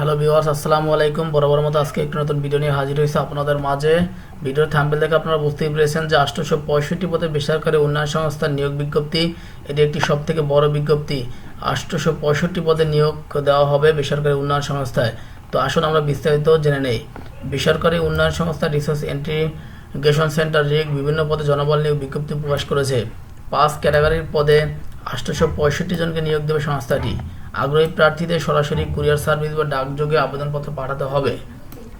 Hello viewers আসসালামু আলাইকুম। বরাবর মতো আজকে একটি নতুন ভিডিও নিয়ে হাজির হয়েছে আপনাদের মাঝে। ভিডিওর থাম্বেল দেখে আপনারা বুঝতেই পেরেছেন যে আটশোশো পঁয়ষট্টি পদে বেসরকারি উন্নয়ন সংস্থার নিয়োগ বিজ্ঞপ্তি, এটি একটি সব থেকে বড় বিজ্ঞপ্তি। আটশোশো পঁয়ষট্টি পদে নিয়োগ দেওয়া হবে বেসরকারি উন্নয়ন সংস্থায়। তো আসুন আমরা বিস্তারিত জেনে নেই। বেসরকারি উন্নয়ন সংস্থা রিসার্চ ইন্টিগ্রেশন সেন্টার রিগ বিভিন্ন পদে জনবল নিয়োগ বিজ্ঞপ্তি প্রকাশ করেছে। পাঁচ ক্যাটাগরির পদে আটশোশো পঁয়ষট্টি জনকে নিয়োগ দেবে সংস্থাটি। আগ্রহী প্রার্থীদের সরাসরি কুরিয়ার সার্ভিস বা ডাকযোগে আবেদনপত্র পাঠাতে হবে।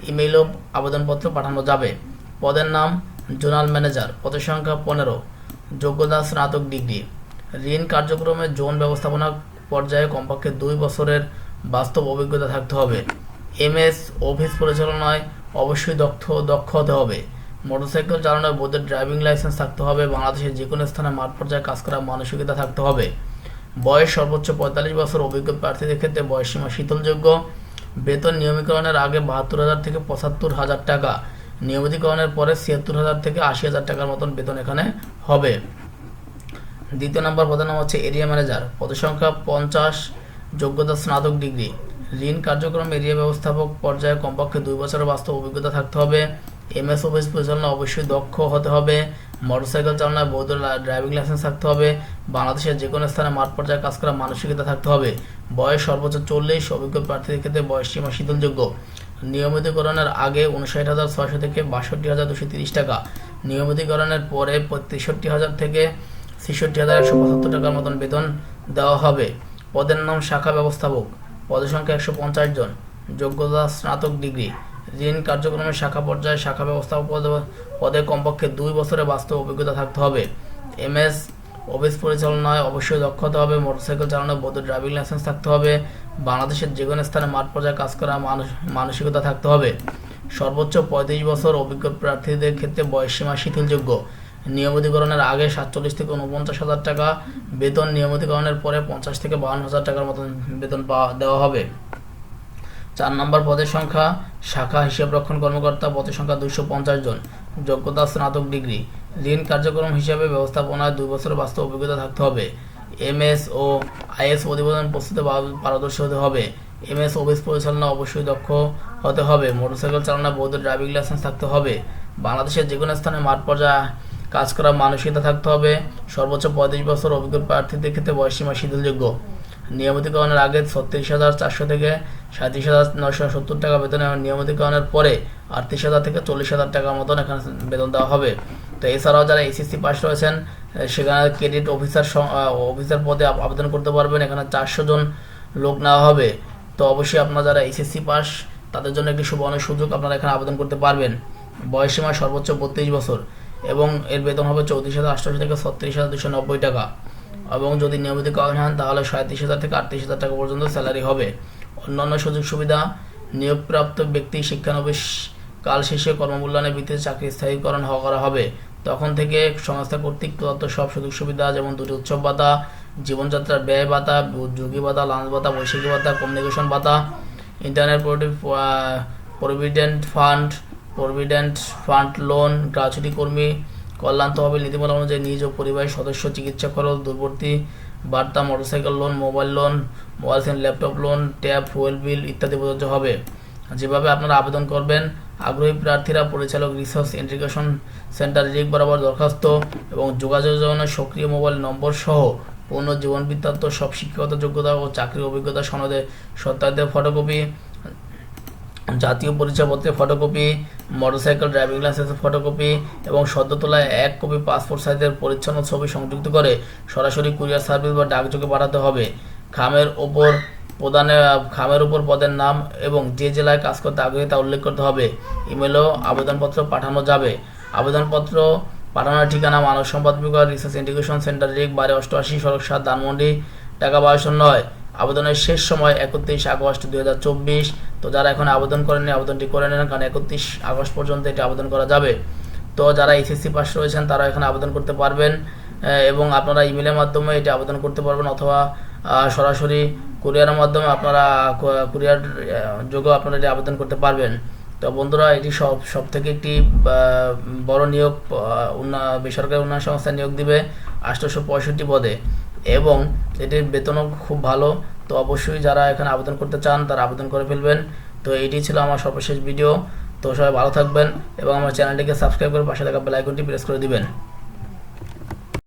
ইমেইলও আবেদনপত্র পাঠানো যাবে। পদের নাম জোনাল ম্যানেজার, পদের সংখ্যা পনেরো, যোগ্যতা স্নাতক ডিগ্রি। ঋণ কার্যক্রমে জোন ব্যবস্থাপনা পর্যায়ে কমপক্ষে দুই বছরের বাস্তব অভিজ্ঞতা থাকতে হবে। এমএস, অফিস পরিচালনায় অবশ্যই দক্ষ দক্ষ হতে হবে। মোটরসাইকেল চালানোর বৈধ ড্রাইভিং লাইসেন্স থাকতে হবে। বাংলাদেশের যে কোনো স্থানে মাঠ পর্যায়ে কাজ করার মানসিকতা থাকতে হবে। বয়স সর্বোচ্চ পঁয়তাল্লিশ বছর অভিজ্ঞ প্রার্থীদের ক্ষেত্রে বয়সসীমা শীতলযোগ্য। বেতন নিয়মিকরণের আগে বাহাত্তর হাজার থেকে পঁচাত্তর হাজার টাকা। নিয়মিতকরণের পরে ছিয়াত্তর হাজার থেকে আশি হাজার টাকার মতন বেতন এখানে হবে। দ্বিতীয় নম্বর পদের নাম হচ্ছে এরিয়া ম্যানেজার। পদসংখ্যা পঞ্চাশ, যোগ্যতা স্নাতক ডিগ্রি। ঋণ কার্যক্রম এরিয়া ব্যবস্থাপক পর্যায়ে কমপক্ষে দুই বছরের বাস্তব অভিজ্ঞতা থাকতে হবে। এমএস অফিস পরিচালনা অবশ্যই দক্ষ হতে হবে। মোটরসাইকেল চালনায় বৈধ ড্রাইভিং লাইসেন্স থাকতে হবে। বাংলাদেশের যে কোনো স্থানে মাঠ পর্যায়ে কাজ করার মানসিকতা থাকতে হবে। বয়স সর্বোচ্চ চল্লিশ, অভিজ্ঞ প্রার্থীদের ক্ষেত্রে বয়স সীমা শীতলযোগ্য। নিয়মিতকরণের আগে উনষাট হাজার ছয়শো থেকে বাষট্টি হাজার দুশো তিরিশ টাকা। নিয়মিতকরণের পরে তেষট্টি হাজার থেকে ছেষট্টি হাজার একশো পঁচাত্তর টাকার মতন বেতন দেওয়া হবে। পদের নাম শাখা ব্যবস্থাপক। পদের সংখ্যা একশো পঞ্চাশ জন। যোগ্যতা স্নাতক ডিগ্রি। ঋণ কার্যক্রমের শাখা পর্যায়ে শাখা ব্যবস্থাপক পদে- কমপক্ষে দুই বছরের বাস্তব অভিজ্ঞতা থাকতে হবে। এমএস, অফিস পরিচালনায় অবশ্যই দক্ষ হতে হবে, মোটরসাইকেল চালানোর বৈধ ড্রাইভিং লাইসেন্স থাকতে হবে, বাংলাদেশের যে কোনো স্থানে মাঠ পর্যায়ে কাজ করা মানস- মানসিকতা থাকতে হবে। সর্বোচ্চ পঁয়ত্রিশ বছর অভিজ্ঞ প্রার্থীদের ক্ষেত্রে বয়সসীমা শিথিলযোগ্য। নিয়মিতকরণের আগে সাতচল্লিশ থেকে উনপঞ্চাশ হাজার টাকা, বেতন নিয়মিতকরণের পরে পঞ্চাশ থেকে বাহান্ন হাজার টাকার মতন বেতন পাওয়া, দেওয়া হবে। চার নম্বর পদের সংখ্যা, শাখা হিসাবরক্ষণ কর্মকর্তা পদের সংখ্যা দুশো পঞ্চাশ জন। যোগ্যতা, স্নাতক ডিগ্রি। ঋণ কার্যক্রম হিসাবে ব্যবস্থাপনায় দুই বছরের বাস্তব অভিজ্ঞতা থাকতে হবে। এমএস ও আইএস প্রতিবেদন প্রস্তুতে পারদর্শী হতে হবে। এমএস অফিস পরিচালনা অবশ্যই দক্ষ হতে হবে। মোটরসাইকেল চালানো বৌদ্ধ ড্রাইভিং লাইসেন্স থাকতে হবে। বাংলাদেশের যে কোনো স্থানে মাঠ পর্যায়ে কাজ করার মানসিকতা থাকতে হবে। সর্বোচ্চ পঁয়ত্রিশ বছর অভিজ্ঞ প্রার্থীদের ক্ষেত্রে বয়সীমা শিথিলযোগ্য। নিয়মিতকরণের আগে ছত্রিশ হাজার চারশো থেকে সাঁত্রিশ হাজার নশো সত্তর টাকা বেতন নিয়মিতকরণের পরে আটত্রিশ হাজার থেকে চল্লিশ হাজার টাকার মতন এখানে বেতন দেওয়া হবে। তো এছাড়াও যারা এসএসসি পাস রয়েছেন সেখানে ক্রেডিট অফিসার অফিসার পদে আবেদন করতে পারবেন। এখানে চারশো জন লোক নেওয়া হবে। তো অবশ্যই আপনারা যারা এসএসসি পাস তাদের জন্য একটি সুবর্ণ সুযোগ আপনারা এখানে আবেদন করতে পারবেন। বয়সীমা সর্বোচ্চ বত্রিশ বছর এবং এর বেতন হবে চৌত্রিশ হাজার আটশো থেকে ছত্রিশ হাজার দুশো নব্বই টাকা। এবং যদি নিয়মিত করেন হন, তাহলে সাঁত্রিশ হাজার থেকে আটত্রিশ হাজার টাকা পর্যন্ত স্যালারি হবে। অন্যান্য সুযোগ সুবিধা, নিয়োগপ্রাপ্ত ব্যক্তি শিক্ষানবিশ কাল শেষে কর্মমূল্যায়নের ভিত্তিতে চাকরি স্থায়ীকরণ হওয়া করা হবে। তখন থেকে সংস্থা কর্তৃক প্রদত্ত সব সুযোগ সুবিধা যেমন দুটি উৎসব ভাতা, জীবনযাত্রার ব্যয় ভাতা যোগী ভাতা, লাঞ্চ ভাতা বৈশাখী ভাতা কমিউনিকেশন ভাতা internet provident fund provident fund loan gratuity কর্মী কল্যাণ তহবিল নীতিমালা অনুযায়ী নিজ ও পরিবারের সদস্য চিকিৎসা খরচ, দূরবর্তী বার্তা, motorcycle loan mobile loan mobile Sen laptop loan tab fuel bill ইত্যাদি প্রযোজ্য হবে। যেভাবে আপনারা আবেদন করবেন, আগ্রহী প্রার্থীরা পরিচালক রিসার্চ ইন্টিগ্রেশন সেন্টার রিক বরাবর দরখাস্ত এবং যোগাযোগ জন্য সক্রিয় মোবাইল নম্বর সহ পূর্ণ জীবন বৃত্তান্ত সব শিক্ষাগত যোগ্যতা ও চাকরির অভিজ্ঞতা সনদে সত্যায়িত ফটোকপি জাতীয় পরিচয়পত্রের ফটোকপি মোটরসাইকেল ড্রাইভিং লাইসেন্সের ফটোকপি এবং সদ্য তোলায় এক কপি পাসপোর্ট সাইজের পরিচ্ছন্ন ছবি সংযুক্ত করে সরাসরি কুরিয়ার সার্ভিস বা ডাকযোগে পাঠাতে হবে। খামের ওপর প্রদানে খামের উপর পদের নাম এবং যে জেলায় কাজ করতে আগ্রহী তা উল্লেখ করতে হবে। ইমেলও আবেদনপত্র পাঠানো যাবে। আবেদনপত্র পাঠানোর ঠিকানা মানব সম্পদ বিভাগ রিসার্চ ইন্টিগ্রেশন সেন্টার রেক বারে অষ্টআশি, সড়ক সাত, ধানমন্ডি টাকা বারোশো নয়। আবেদনের শেষ সময় একত্রিশ আগস্ট দুই তো যারা এখন আবেদন করেননি, আবেদনটি করে নেন, কারণ একত্রিশ আগস্ট পর্যন্ত এটি আবেদন করা যাবে। তো যারা এইচএসসি পাস রয়েছেন তারা এখানে আবেদন করতে পারবেন এবং আপনারা ইমেলের মাধ্যমে এটি আবেদন করতে পারবেন অথবা সরাসরি কুরিয়ারের মাধ্যমে আপনারা কুরিয়ার যোগেও আপনারা এটি আবেদন করতে পারবেন। তো বন্ধুরা, এটি সব সব থেকে একটি বড় নিয়োগ বেসরকারি উন্নয়ন সংস্থা নিয়োগ দিবে আটশোশো পঁয়ষট্টি পদে। এবং এটির বেতনও খুব ভালো। তো অবশ্যই যারা এখানে আবেদন করতে চান, তারা আবেদন করে ফেলবেন। তো এটি ছিল আমার সর্বশেষ ভিডিও তো সবাই ভালো থাকবেন এবং আমার চ্যানেলটিকে সাবস্ক্রাইব করে পাশে থাকা বেল আইকনটি প্রেস করে দিবেন।